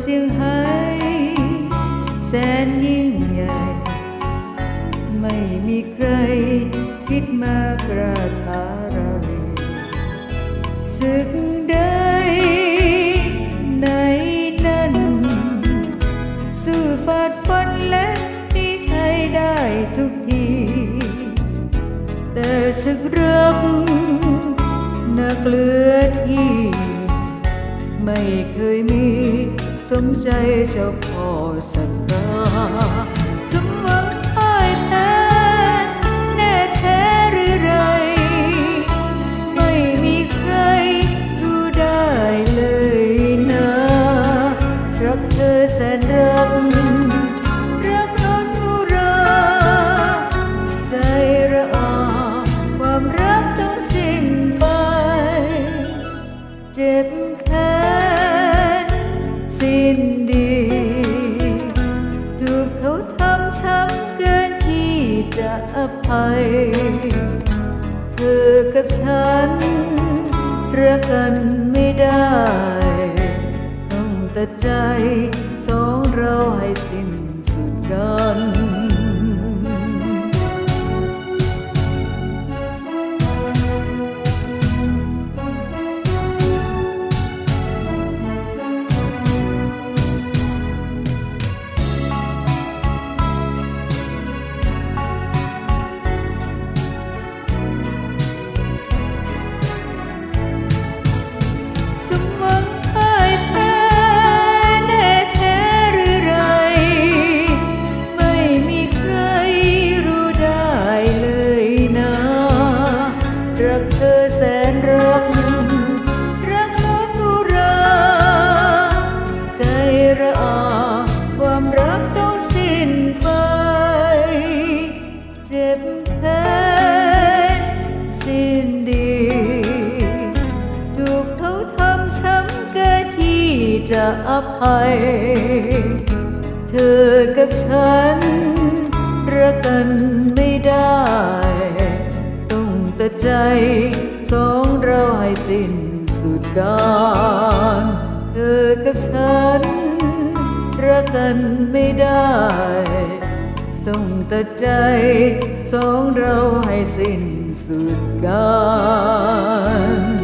เสียงไห้แสนยิ่งใหญ่ ไม่มีใครคิดมากระทาเราศึกใดในนั้นสู้ฟาดฟันและมีใชัยได้ทุกที แต่ศึกรักนักเลือที่ ไม่เคยมี สมใจเจ้าพ่อสักราสมหวังพ่ายแพ้แน่แท้หรือไร ไม่มีใครรู้ได้เลยนะ รักเธอแสนรัก รักล้นอุรา ใจระอาความรักต้องสิ้นไป เจ็บแค้ จะอภัย เธอกับฉันรักกันไม่ได้ ต้องตัดใจสองเราให้สิ้นสุดกัน จ็บแค้นสิ้นดีถูกเขาทำช้ำเกินที่จะอภัย เธอกับฉันรักกันไม่ได้ ต้องตัดใจสองเราให้สิ้นสุดกาลเธอกับฉันรักกันไม่ได้ ต้องตัดใจสองเราให้สิ้นสุดกัน